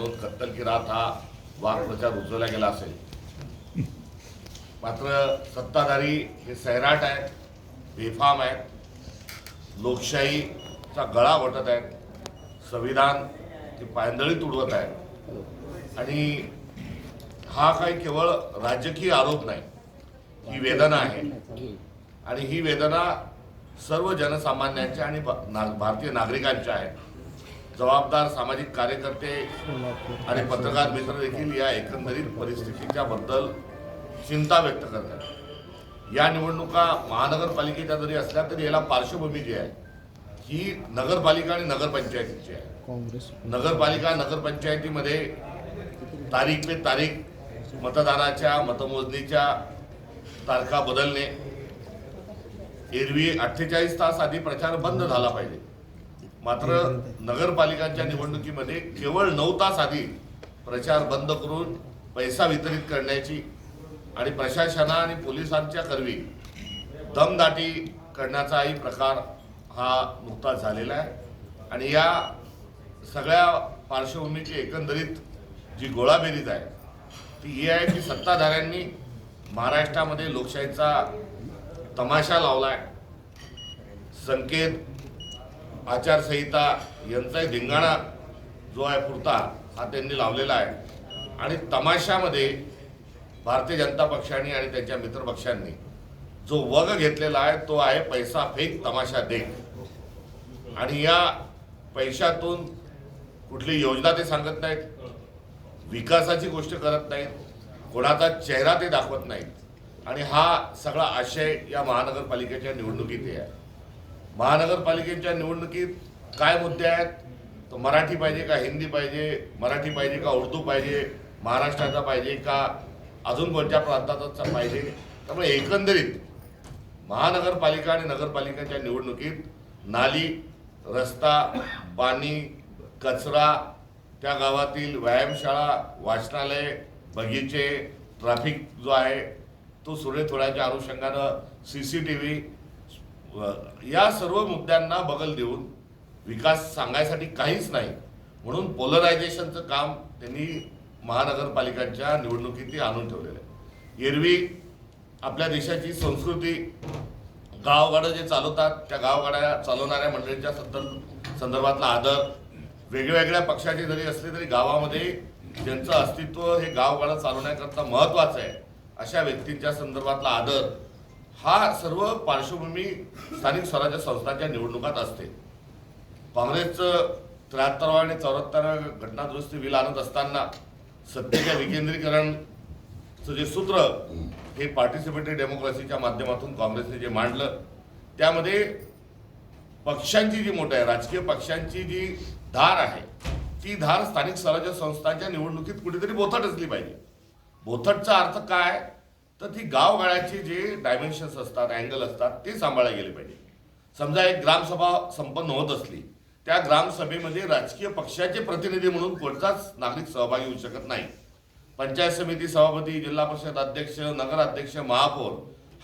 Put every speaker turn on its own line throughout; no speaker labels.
म्हणून कत्तल की रात हा वाक्प्रचार उचलला गेला असेल. मात्र सत्ताधारी हे सैराट आहेत बेफाम आहेत लोकशाहीचा गळा वटत आहेत संविधान ते पायंदळी उडवत आहेत. आणि हा काही केवळ राजकीय आरोप नाही ही वेदना आहे. आणि ही वेदना सर्व जनसामान्यांच्या आणि भारतीय नागरिकांच्या आहेत. जबाबदार सामाजिक कार्यकर्ते आणि पत्रकार मित्र देखील या एकंदरीत परिस्थितीच्या बद्दल चिंता व्यक्त करतात. या निवडणुका महानगरपालिकेच्या जरी असल्या तरी याला पार्श्वभूमी जी आहे ही नगरपालिका आणि नगरपंचायतीची आहे. नगरपालिका नगरपंचायतीमध्ये तारीख पे तारीख मतदानाच्या मतमोजणीच्या तारखा बदलणे एरवी अठ्ठेचाळीस तास आधी प्रचार बंद झाला पाहिजे. मात्र नगरपालिकांच्या निवडणुकीमध्ये केवळ नऊ तास आधी प्रचार बंद करून पैसा वितरित करण्याची आणि प्रशासना आणि पोलिसांच्या करवी दमदाटी करण्याचाही प्रकार हा नुकताच झालेला आहे. आणि या सगळ्या पार्श्वभूमीची एकंदरीत जी गोळाबेरीज आहे ती ही आहे की सत्ताधाऱ्यांनी महाराष्ट्रामध्ये लोकशाहीचा तमाशा लावलाय. संकेत आचारसंहिता यांचाही धिंगाणा जो आहे पुरता हा त्यांनी लावलेला आहे. आणि तमाशामध्ये भारतीय जनता पक्षाने आणि त्यांच्या मित्रपक्षांनी जो वग घेतलेला आहे तो आहे पैसा फेक तमाशा दे आणि या पैशातून कुठली योजना ते सांगत नाहीत विकासाची गोष्ट करत नाहीत कोणाचा चेहरा ते दाखवत नाहीत. आणि हा सगळा आशय या महानगरपालिकेच्या निवडणुकीत आहे. महानगरपालिकेच्या निवडणुकीत काय मुद्दे आहेत? तर मराठी पाहिजे का हिंदी पाहिजे? मराठी पाहिजे का उर्दू पाहिजे? महाराष्ट्राचा पाहिजे का अजून कोणत्या प्रांताचा पाहिजे? त्यामुळे एकंदरीत महानगरपालिका आणि नगरपालिकेच्या निवडणुकीत नाली रस्ता पाणी कचरा त्या गावातील व्यायामशाळा वाचनालय बगीचे ट्रॅफिक जो आहे तो सुरळीत होण्याच्या अनुषंगानं सी सी टी व्ही या सर्व मुद्द्यांना बगल देऊन विकास सांगायसाठी काहीच नाही. म्हणून पोलरायझेशनचं काम त्यांनी महानगरपालिकांच्या निवडणुकीत आणून ठेवलेलं आहे. एरवी आपल्या देशाची संस्कृती गावगाडं जे चालवतात त्या गावगाड्या चालवणाऱ्या मंडळींच्या संदर्भ संदर्भातला आदर वेगवेगळ्या पक्षाचे जरी असले तरी गावामध्ये ज्यांचं अस्तित्व हे गावगाडं चालवण्याकरता महत्त्वाचं आहे अशा व्यक्तींच्या संदर्भातला आदर हा सर्व पार्श्वभूमी स्थानिक स्वराज्य संस्थांच्या निवडणुकात असते. काँग्रेसचं त्र्याहत्तरावं आणि चौऱ्याहत्तर घटनादुरुस्ती बिल आणत असताना सत्तेच्या विकेंद्रीकरणचं जे सूत्र हे पार्टिसिपेटरी डेमोक्रेसीच्या माध्यमातून काँग्रेसने जे मांडलं त्यामध्ये पक्षांची जी मोठ आहे राजकीय पक्षांची जी धार आहे ती धार स्थानिक स्वराज्य संस्थांच्या निवडणुकीत कुठेतरी बोथट असली पाहिजे. बोथटचा अर्थ काय? तर ती गावगाळ्याचे जे डायमेन्शन्स असतात अँगल असतात ते सांभाळले गेले पाहिजे. समजा एक ग्रामसभा संपन्न होत असली त्या ग्रामसभेमध्ये राजकीय पक्षाचे प्रतिनिधी म्हणून कोणताच नागरिक सहभागी होऊ शकत नाही. पंचायत समिती सभापती जिल्हा परिषद अध्यक्ष नगराध्यक्ष महापौर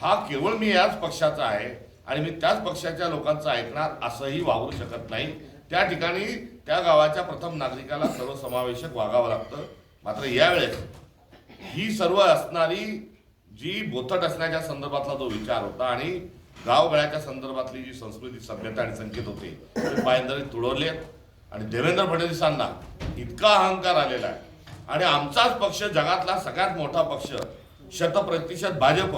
हा केवळ मी याच पक्षाचा आहे आणि मी त्याच पक्षाच्या लोकांचं ऐकणार असंही वावरू शकत नाही. त्या ठिकाणी त्या गावाच्या प्रथम नागरिकाला सर्वसमावेशक वागावं लागतं. मात्र यावेळेस ही सर्व असणारी जी बोथट असण्याच्या संदर्भातला जो विचार होता आणि गावगळ्याच्या संदर्भातली जी संस्कृती सभ्यता आणि संकेत होते ते पायंदळीत तुडवले आणि देवेंद्र फडणवीसांना इतका अहंकार आलेला आहे. आणि आमचाच पक्ष जगातला सगळ्यात मोठा पक्ष शतप्रतिशत भाजप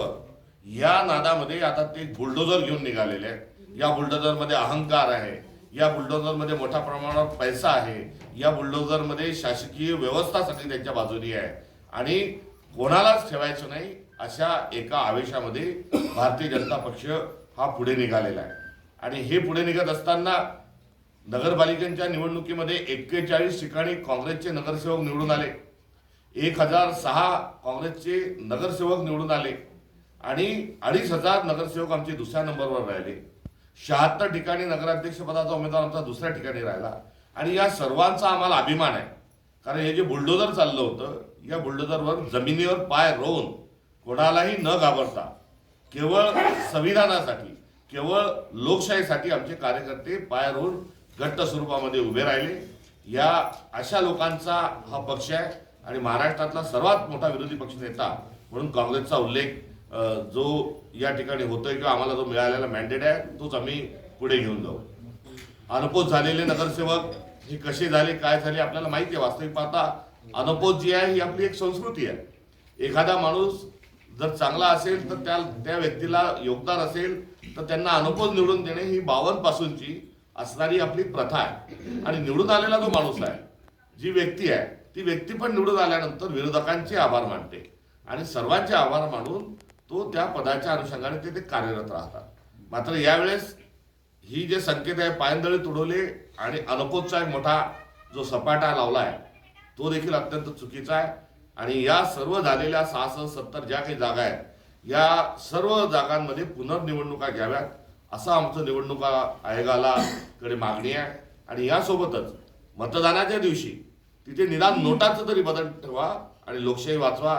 या नादामध्ये आता ते बुलडोजर घेऊन निघालेले आहेत. या बुलडोजरमध्ये अहंकार आहे. या बुलडोजरमध्ये मोठ्या प्रमाणावर पैसा आहे. या बुलडोजरमध्ये शासकीय व्यवस्था सगळी त्यांच्या बाजूनी आहे. आणि कोणालाच ठेवायचं नाही. अशा एका आवेशामध्ये भारतीय जनता पक्ष हा पुढे निघालेला आहे. आणि हे पुढे निघत असताना नगरपालिकांच्या निवडणुकीमध्ये एक्केचाळीस ठिकाणी काँग्रेसचे नगरसेवक निवडून आले. एक हजार सहा काँग्रेसचे नगरसेवक निवडून आले. आणि अडीच हजार नगरसेवक आमचे दुसऱ्या नंबरवर राहिले. शहात्तर ठिकाणी नगराध्यक्षपदाचा उमेदवार आमचा दुसऱ्या ठिकाणी राहिला. आणि या सर्वांचा आम्हाला अभिमान आहे. कारण हे जे बुलडोजर चाललं होतं या बुलडोजरवर जमिनीवर पाय रोवून कोणालाही न घाबरता केवळ संविधानासाठी केवळ लोकशाहीसाठी आमचे कार्यकर्ते पाय घट्ट स्वरूपामध्ये उभे राहिले. या अशा लोकांचा हा पक्ष आहे आणि महाराष्ट्रातला सर्वात मोठा विरोधी पक्ष नेता म्हणून काँग्रेसचा उल्लेख जो या ठिकाणी होतोय किंवा आम्हाला जो मिळालेला मॅन्डेट आहे तोच आम्ही पुढे घेऊन जाऊ. अनपोत झालेले नगरसेवक हे कसे झाले काय झाले आपल्याला माहिती आहे वास्तविक पाहता. अनपोत जी आहे ही आपली एक संस्कृती आहे. एखादा माणूस जर चांगला असेल तर त्या त्या व्यक्तीला योगदान असेल तर त्यांना अनपोत निवडून देणे ही बावन पासूनची असणारी आपली प्रथा आहे. आणि निवडून आलेला जो माणूस आहे जी व्यक्ती आहे ती व्यक्ती पण निवडून आल्यानंतर विरोधकांचे आभार मानते. आणि सर्वांचे आभार मानून तो त्या पदाच्या अनुषंगाने ते ते कार्यरत राहतात. मात्र यावेळेस ही जे संकेत आहे पायंदळी तुडवले आणि अनपोतचा एक मोठा जो सपाटा लावला आहे तो देखील अत्यंत चुकीचा आहे. आणि या सर्व झालेल्या सहासष्ट सत्तर ज्या काही जागा आहेत या सर्व जागांमध्ये पुनर्निवडणुका घ्याव्यात असं आमचं निवडणुका आयोगाला कडे मागणी आहे. आणि यासोबतच मतदानाच्या दिवशी तिथे निदान नोटाचं तरी बदल ठेवा आणि लोकशाही वाचवा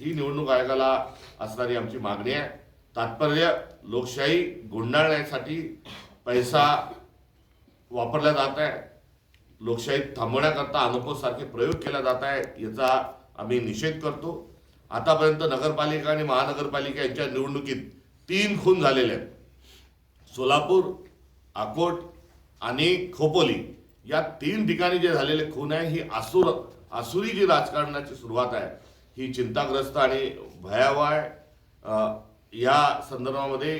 ही निवडणूक आयोगाला असणारी आमची मागणी आहे. तात्पर्य लोकशाही गुंडाळण्यासाठी पैसा वापरला जात आहे. लोकशाही थांबवण्याकरता अनुभव सारखे प्रयोग केला जात आहे याचा आम्ही निषेध करतो. आतापर्यंत नगरपालिका आणि महानगरपालिका यांच्या निवडणुकीत तीन खून झालेले आहेत. सोलापूर अकोट आणि खोपोली या तीन ठिकाणी जे झालेले खून आहे ही आसुर आसुरी जी राजकारणाची सुरुवात आहे ही चिंताग्रस्त आणि भयावह या संदर्भामध्ये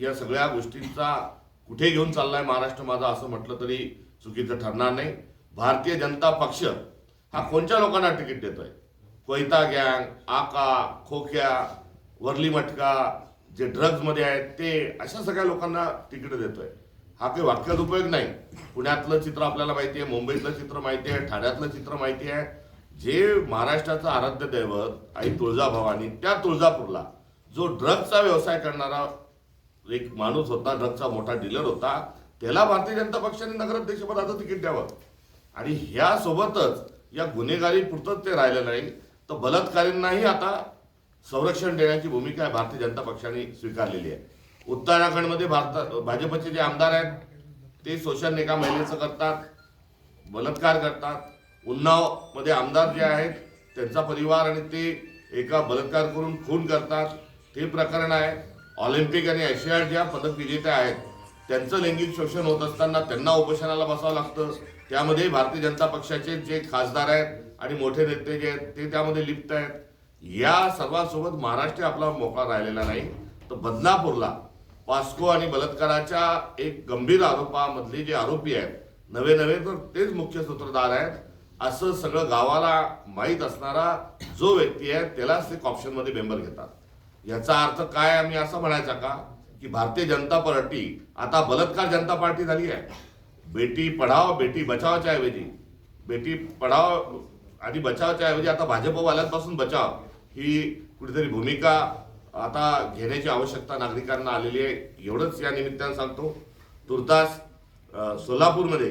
या सगळ्या गोष्टींचा कुठे घेऊन चाललाय महाराष्ट्र माझा असं म्हटलं तरी चुकीचं ठरणार नाही. भारतीय जनता पक्ष हा कोणत्या लोकांना तिकीट देतोय? कोयता गँग आका खोक्या वरली मटका जे ड्रग्जमध्ये आहेत ते अशा सगळ्या लोकांना तिकीट देतोय. हा काही वाक्यात उपयोग नाही. पुण्यातलं चित्र आपल्याला माहिती आहे मुंबईतलं चित्र माहिती आहे ठाण्यातलं चित्र माहिती आहे. जे महाराष्ट्राचं आराध्य दैवत आई तुळजाभवानी त्या तुळजापूरला जो ड्रग्जचा व्यवसाय करणारा एक माणूस होता ड्रग्जचा मोठा डीलर होता त्याला भारतीय जनता पक्षाने नगराध्यक्षपदाचं तिकीट द्यावं. आणि ह्यासोबतच या गुन्हेगारी पुरतच ते राहिलं नाही. तर बलात्कारींनाही आता संरक्षण देण्याची भूमिका आहे भारतीय जनता पक्षाने स्वीकारलेली आहे. उत्तराखंडमध्ये भारतात भाजपचे जे आमदार आहेत ते शोषण एका महिलेचं करतात बलात्कार करतात. उन्नावमध्ये आमदार जे आहेत त्यांचा परिवार आणि ते एका बलात्कार करून खून करतात. ते प्रकरण आहे. ऑलिम्पिक आणि एशियाड ज्या पदक विजेत्या आहेत त्यांचं लैंगिक शोषण होत असताना त्यांना उपोषणाला बसावं लागतं. त्यामध्ये भारतीय जनता पक्षाचे जे खासदार आहेत आणि मोठे नेते जे आहेत ते त्यामध्ये लिप्त आहेत. या सर्वांसोबत महाराष्ट्र आपला मोकळा राहिलेला नाही. तर बदनापूरला पास्को आणि बलात्काराच्या एक गंभीर आरोपामधले जे आरोपी आहेत नवे नवे तर तेच मुख्य सूत्रधार आहेत. असं सगळं गावाला माहीत असणारा जो व्यक्ती आहे त्यालाच ते ऑप्शनमध्ये मेंबर घेतात. याचा अर्थ काय आम्ही असं म्हणायचा का की भारतीय जनता पार्टी आता बलात्कार जनता पार्टी झाली आहे. बेटी पढाव बेटी बचावच्या ऐवजी बेटी पढाव आणि बचावच्या ऐवजी आता भाजपवाल्यांपासून बचाव. ही कुठेतरी भूमिका आता घेण्याची आवश्यकता नागरिकांना आलेली आहे. एवढंच या निमित्तानं सांगतो. तुर्तास सोलापूरमध्ये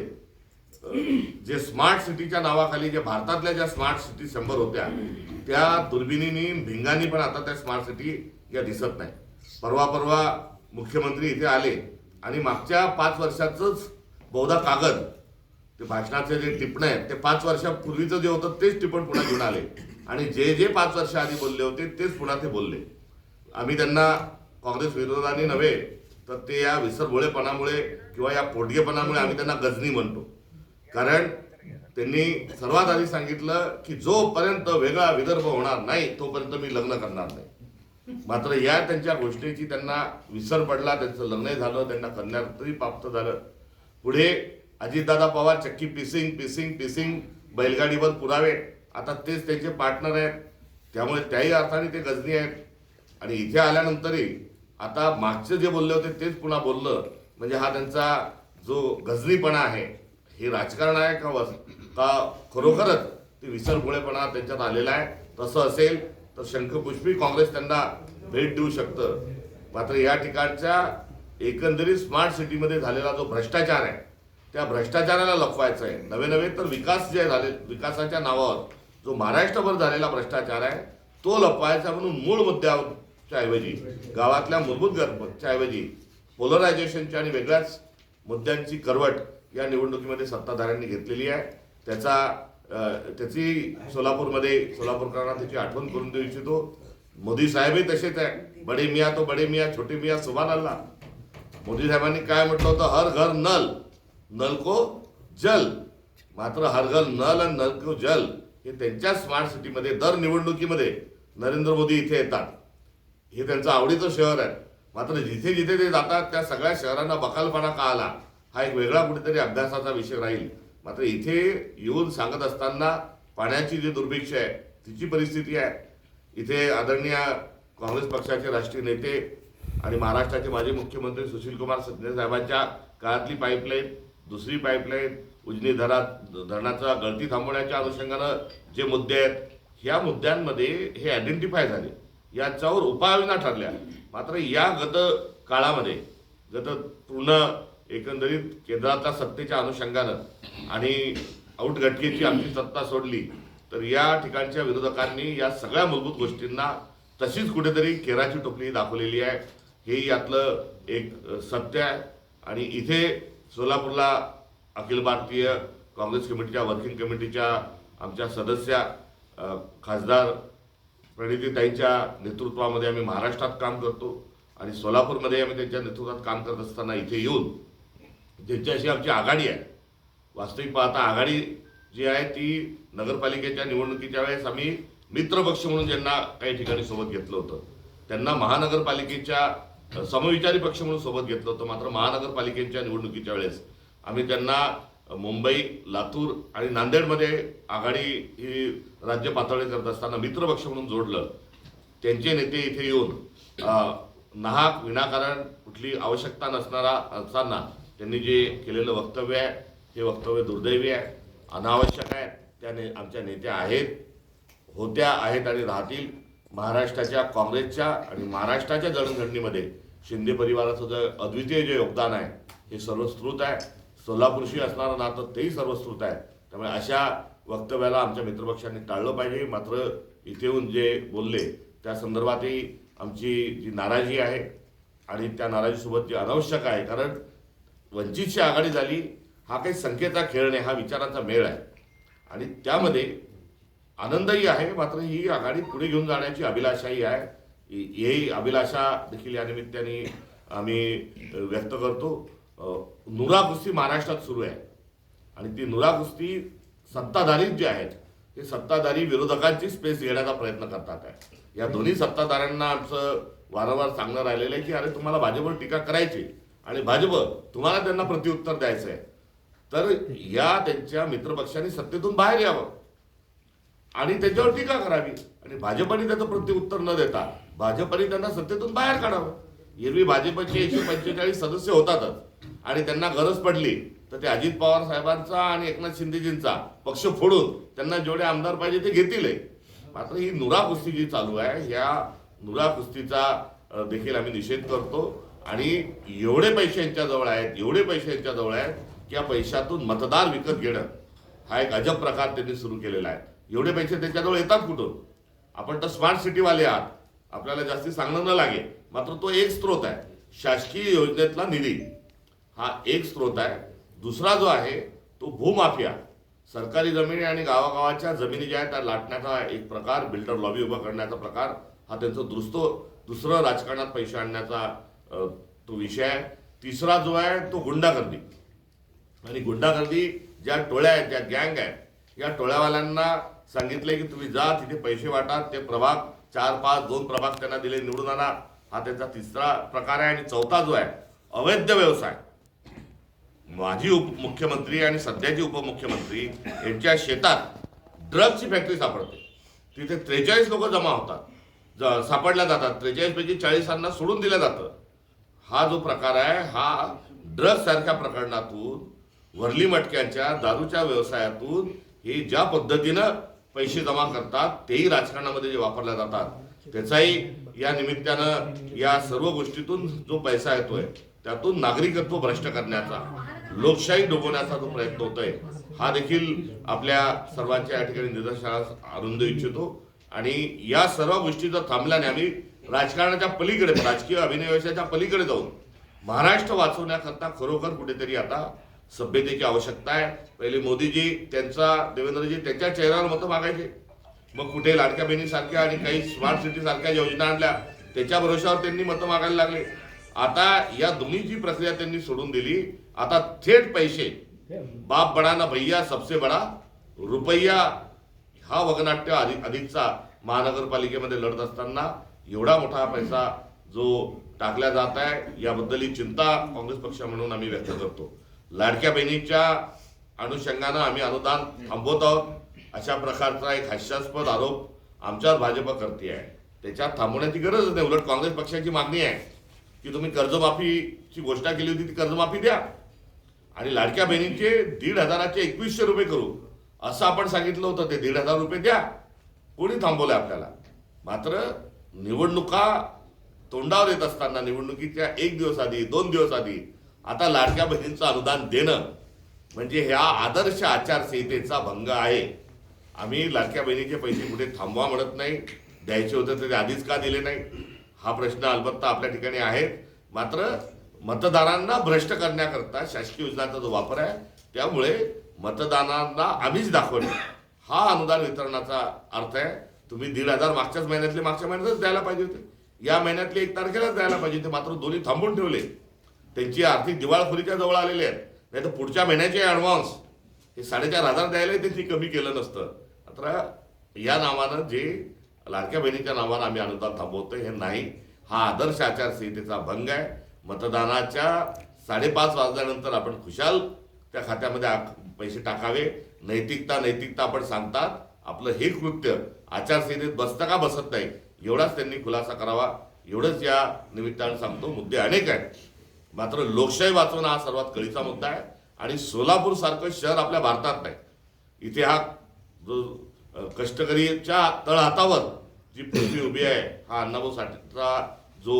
जे स्मार्ट सिटीच्या नावाखाली जे भारतातल्या ज्या स्मार्ट सिटी शंभर होत्या त्या दुर्बिणीनी भिंगानी पण आता त्या स्मार्ट सिटी या दिसत नाही. परवा परवा मुख्यमंत्री इथे आले आणि मागच्या पाच वर्षाचंच बहुधा कागद ते भाषणाचे जे टिपणं आहेत ते पाच वर्षापूर्वीचं जे होतं तेच टिपण पुन्हा घेऊन आले. आणि जे जे पाच वर्ष आधी बोलले होते तेच पुन्हा ते बोलले. आम्ही त्यांना काँग्रेस विरोधाने नव्हे तर ते या विसरभोळेपणामुळे किंवा या पोटगेपणामुळे आम्ही त्यांना गजनी म्हणतो. कारण त्यांनी सर्वात आधी सांगितलं की जोपर्यंत वेगळा विदर्भ होणार नाही तोपर्यंत मी लग्न करणार नाही. मात्र या त्यांच्या गोष्टीची त्यांना विसर पडला त्यांचं लग्नही झालं त्यांना कन्यातरी प्राप्त झालं. पुढे अजितदादा पवार चक्की पिसिंग पिसिंग पिसिंग बैलगाडीवर पुरावे. आता तेच त्यांचे पार्टनर आहेत. त्यामुळे त्याही अर्थाने ते गजनी आहेत. आणि इथे आल्यानंतरही आता मागचे जे बोलले होते तेच पुन्हा बोललं. म्हणजे हा त्यांचा जो गजनीपणा आहे हे राजकारण आहे का वस का खरोखरच ते विसरभोळेपणा त्यांच्यात आलेला आहे? तसं असेल तर शंखपुष्पी काँग्रेस त्यांना भेट देऊ शकतं. मात्र या ठिकाणच्या एकंदरीत स्मार्ट सिटीमध्ये झालेला जो भ्रष्टाचार आहे त्या भ्रष्टाचाराला लपवायचं आहे नवे नवे तर विकास जे झाले विकासाच्या नावावर जो महाराष्ट्रभर झालेला भ्रष्टाचार आहे तो लपवायचा म्हणून मूळ मुद्द्याच्या ऐवजी गावातल्या मूलभूत गरच्या ऐवजी पोलरायझेशनच्या आणि वेगळ्याच मुद्द्यांची करवट या निवडणुकीमध्ये सत्ताधाऱ्यांनी घेतलेली आहे. त्याचा त्याची सोलापूरमध्ये सोलापूरकरांना त्याची आठवण करून देऊ इच्छितो. मोदी साहेबही तसेच आहे. बडे मिया तो बडे मिया छोटे मिया सुभान अल्ला मोदी साहेबांनी काय म्हटलं होतं? हर घर नल. नल को जल. मात्र हर नल आणि नल को जल हे त्यांच्या स्मार्ट सिटीमध्ये दर निवडणुकीमध्ये नरेंद्र मोदी इथे येतात. हे त्यांचं आवडीचं शहर आहे. मात्र जिथे जिथे ते जातात त्या सगळ्या शहरांना बकालपणा का आला? हा एक वेगळा कुठेतरी अभ्यासाचा विषय राहील. मात्र इथे येऊन सांगत असताना पाण्याची जी दुर्भिक्ष आहे तिची परिस्थिती आहे. इथे आदरणीय काँग्रेस पक्षाचे राष्ट्रीय नेते आणि महाराष्ट्राचे माजी मुख्यमंत्री सुशीलकुमार सत्ते साहेबांच्या काळातली पाईपलाईन दुसरी पाईपलाईन उजनी धरात धरणाचा गळती थांबवण्याच्या अनुषंगानं जे मुद्दे आहेत ह्या मुद्द्यांमध्ये हे आयडेंटिफाय झाले. याच्यावर उपाययोजना ठरल्या. मात्र या गत काळामध्ये गत पूर्ण एकंदरीत केंद्रातल्या सत्तेच्या अनुषंगानं आणि औटघटकेची आमची सत्ता सोडली तर या ठिकाणच्या विरोधकांनी या सगळ्या मूलभूत गोष्टींना तशीच कुठेतरी केराची टोपली दाखवलेली आहे. हे यातलं एक सत्य आहे. आणि इथे सोलापूरला अखिल भारतीय काँग्रेस कमिटीच्या वर्किंग कमिटीच्या आमच्या सदस्या खासदार प्रणितीताईंच्या नेतृत्वामध्ये आम्ही महाराष्ट्रात काम करतो आणि सोलापूरमध्ये आम्ही त्यांच्या नेतृत्वात काम करत असताना इथे येऊन ज्यांच्याशी आमची आघाडी आहे. वास्तविक पाहता आघाडी जी आहे ती नगरपालिकेच्या निवडणुकीच्या वेळेस आम्ही मित्रपक्ष म्हणून ज्यांना काही ठिकाणी सोबत घेतलं होतं. त्यांना महानगरपालिकेच्या समविचारी पक्ष म्हणून सोबत घेतलं होतं. मात्र महानगरपालिकेच्या निवडणुकीच्या वेळेस आम्ही त्यांना मुंबई लातूर आणि नांदेडमध्ये आघाडी ही राज्य पातळी करत असताना मित्रपक्ष म्हणून जोडलं. त्यांचे नेते इथे येऊन नाहक विनाकारण कुठली आवश्यकता नसणारा असताना त्यांनी जे केलेलं वक्तव्य आहे हे वक्तव्य दुर्दैवी आहे अनावश्यक आहे. त्या ने आमच्या नेत्या आहेत होत्या आहेत आणि राहतील. महाराष्ट्राच्या काँग्रेसच्या आणि महाराष्ट्राच्या जडणघडणीमध्ये शिंदे परिवाराचं जे अद्वितीय जे योगदान आहे हे सर्वस्कृत आहे. सोलापूरशी असणारं नातं तेही सर्वस्कृत आहे. त्यामुळे अशा वक्तव्याला आमच्या मित्रपक्षांनी टाळलं पाहिजे. मात्र इथे येऊन जे बोलले त्या संदर्भातही आमची जी नाराजी आहे आणि त्या नाराजीसोबत जी अनावश्यक आहे कारण वंचितची आघाडी झाली हा काही संख्येचा खेळ नाही हा विचारांचा मेळ आहे. आणि त्यामध्ये आनंदही आहे मात्र ही आघाडी पुढे घेऊन जाण्याची अभिलाषाही आहे. ही अभिलाषा देखील या निमित्ताने आम्ही व्यक्त करतो. नुरा कुस्ती महाराष्ट्रात सुरू आहे. आणि ती नुरा कुस्ती सत्ताधारीच जे आहेत ते सत्ताधारी विरोधकांची स्पेस घेण्याचा प्रयत्न करतात आहे. या दोन्ही सत्ताधाऱ्यांना आमचं वारंवार सांगणं राहिलेलं आहे की अरे तुम्हाला भाजपवर टीका करायची आणि भाजप तुम्हाला त्यांना प्रत्युत्तर द्यायचं आहे. तर या त्यांच्या मित्रपक्षांनी सत्तेतून बाहेर यावं आणि त्याच्यावर टीका करावी. आणि भाजपने त्याचं प्रत्युत्तर न देता भाजपने त्यांना सत्तेतून बाहेर काढावं. एरवी भाजपचे एकशे पंचेचाळीस सदस्य होतातच. आणि त्यांना गरज पडली तर ते अजित पवार साहेबांचा आणि एकनाथ शिंदेजींचा पक्ष फोडून त्यांना जेवढे आमदार पाहिजे ते घेतील मात्र ही नुरा कुस्ती जी चालू आहे ह्या नुरा कुस्तीचा देखील आम्ही निषेध करतो. आणि एवढे पैसे यांच्याजवळ आहेत एवढे पैसे यांच्याजवळ आहेत की या पैशातून मतदार विकत घेणं हा एक अजब प्रकार त्यांनी सुरू केलेला आहे. एवढे पैसे त्यांच्याजवळ येतात कुठून? आपण तर स्मार्ट सिटीवाले आहात. आपल्याला जास्ती सांगणं न लागेल मात्र तो एक स्रोत आहे. शासकीय योजनेतला निधी. हा एक स्रोत आहे. दुसरा जो आहे तो भूमाफिया. सरकारी जमिनी आणि गावागावाच्या जमिनी ज्या आहेत त्या लाटण्याचा एक प्रकार बिल्डर लॉबी उभा करण्याचा प्रकार हा त्यांचं दुरुस्त दुसरं राजकारणात पैसे आणण्याचा तो विषय आहे. तिसरा जो आहे तो गुंडागर्दी. आणि गुंडागर्दी ज्या टोळ्या आहेत ज्या गँग आहेत या टोळ्यावाल्यांना सांगितलंय की तुम्ही जा तिथे पैसे वाटा ते प्रभाग चार पाच दोन प्रभाग त्यांना दिले निवडून आणा. हा त्यांचा तिसरा प्रकार आहे आणि चौथा जो आहे अवैध व्यवसाय. माजी उपमुख्यमंत्री आणि सध्याचे उपमुख्यमंत्री यांच्या शेतात ड्रग्सची फॅक्टरी सापडते. तिथे त्रेचाळीस लोक जमा होतात. ज सापडल्या जातात. त्रेचाळीस पैकी चाळीसांना सोडून दिलं जातं. हा जो प्रकार आहे हा ड्रग्ज सारख्या प्रकरणातून वरली मटक्यांच्या दारूच्या व्यवसायातून हे ज्या पद्धतीनं पैसे जमा करतात तेही राजकारणामध्ये जे वापरल्या जातात त्याचाही या निमित्तानं या सर्व गोष्टीतून जो पैसा येतोय त्यातून नागरिकत्व भ्रष्ट करण्याचा लोकशाही डुबवण्याचा जो प्रयत्न होतोय हा देखील आपल्या सर्वांच्या या ठिकाणी निदर्शनास आनंद इच्छितो. आणि या सर्व गोष्टी जर थांबल्याने आम्ही राजकारणाच्या पलीकडे राजकीय अभिनिवेशाच्या पलीकडे जाऊन महाराष्ट्र वाचवण्याकरता खरोखर कुठेतरी आता सभ्यतेची आवश्यकता आहे. पहिले मोदीजी त्यांचा देवेंद्रजी त्यांच्या चेहऱ्यावर मतं मागायचे. मग कुठे लाडक्या बहिणीसारख्या आणि काही स्मार्ट सिटीसारख्या योजना आणल्या त्याच्या भरोशावर त्यांनी मतं मागायला लागले. आता या दोन्हीची प्रक्रिया त्यांनी सोडून दिली. आता थेट पैसे बाप बडा ना भैया सबसे बडा रुपया हा वगनाट्य अधिक अधिकचा महानगरपालिकेमध्ये लढत असताना एवढा मोठा पैसा जो टाकला जात आहे याबद्दल ही चिंता काँग्रेस पक्ष म्हणून आम्ही व्यक्त करतो. लाडक्या बहिणीच्या अनुषंगानं आम्ही अनुदान थांबवत आहोत. अशा प्रकारचा एक हास्यास्पद आरोप आमच्यावर भाजप करते आहे. त्याच्यात थांबवण्याची गरज नाही. उलट काँग्रेस पक्षाची मागणी आहे की तुम्ही कर्जमाफीची घोषणा केली होती ती कर्जमाफी द्या. आणि लाडक्या बहिणींचे दीड हजाराचे एकवीसशे रुपये करू. असं आपण सांगितलं होतं ते दीड हजार रुपये द्या. कोणी थांबवलं आपल्याला? मात्र निवडणुका तोंडावर येत असताना निवडणुकीच्या एक दिवस आधी दोन दिवस आधी आता लाडक्या बहिणींचं अनुदान देणं म्हणजे ह्या आदर्श आचारसंहितेचा भंग आहे. आम्ही लाडक्या बहिणीचे पैसे कुठे थांबवा म्हणत नाही. द्यायचे होते तरी आधीच का दिले नाही? हा प्रश्न अलबत्ता आपल्या ठिकाणी आहे मात्र मतदारांना भ्रष्ट करण्याकरता शासकीय योजनांचा जो वापर आहे त्यामुळे मतदारांना आम्हीच दाखवणे हा अनुदान वितरणाचा अर्थ आहे. तुम्ही दीड हजार मागच्याच महिन्यातले मागच्या महिन्यातच द्यायला पाहिजे होते. या महिन्यातले एक तारखेलाच द्यायला पाहिजे होते. मात्र दोन्ही थांबून ठेवले. त्यांची आर्थिक दिवाळखोरीच्या जवळ आलेले आहेत. नाही तर पुढच्या महिन्याचे ॲडव्हान्स हे साडेचार हजार द्यायला त्यांनी कमी केलं नसतं. मात्र या नावानं जे लाडक्या बहिणीच्या नावानं आम्ही अनुदान थांबवतो हे नाही. हा आदर्श आचारसंहितेचा भंग आहे. मतदानाच्या साडेपाच वाजल्यानंतर आपण खुशाल त्या खात्यामध्ये पैसे टाकावे. नैतिकता नैतिकता आपण सांगतात. आपलं हे कृत्य आचारसंहितेत बसतं का बसत नाही एवढाच त्यांनी खुलासा करावा. एवढंच या निमित्तानं सांगतो. मुद्दे अनेक आहेत. मात्र लोकशाही वाचवणं हा सर्वात कळीचा मुद्दा आहे. आणि सोलापूर सारखं शहर आपल्या भारतात नाही. इथे हा जो कष्टकरीच्या तळहातावर जी पृथ्वी उभी आहे हा अण्णाभाऊ साठेचा जो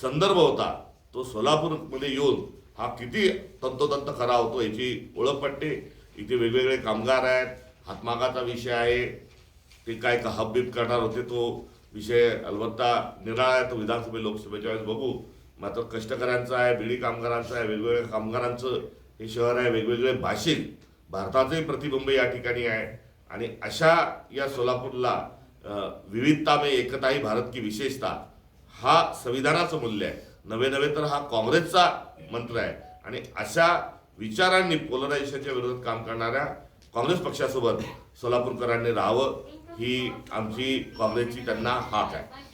संदर्भ होता तो सोलापूरमध्ये येऊन हा किती तंतोतंत खरा होतो याची ओळख पडते इथे वेगवेगळे कामगार आहेत हातमागाचा विषय आहे ते काय का हबबीब करणार होते तो विषय अलबत्ता निराळा आहे. तो विधानसभे लोकसभेच्या वेळेस बघू. मात्र कष्टकऱ्यांचं आहे बिडी कामगारांचं आहे वेगवेगळ्या कामगारांचं हे शहर आहे वेगवेगळे भाषिक भारताचंही प्रतिबिंब या ठिकाणी आहे. आणि अशा या सोलापूरला विविधता में एकता ही भारत की विशेषता हा संविधानाचं मूल्य आहे. नवे नवे तर हा काँग्रेसचा मंत्र आहे. आणि अशा विचारांनी पोलरायझेशनच्या विरोधात काम करणाऱ्या काँग्रेस पक्षासोबत सोलापूरकरांनी राहावं ही आमची काँग्रेसची त्यांना हाक आहे.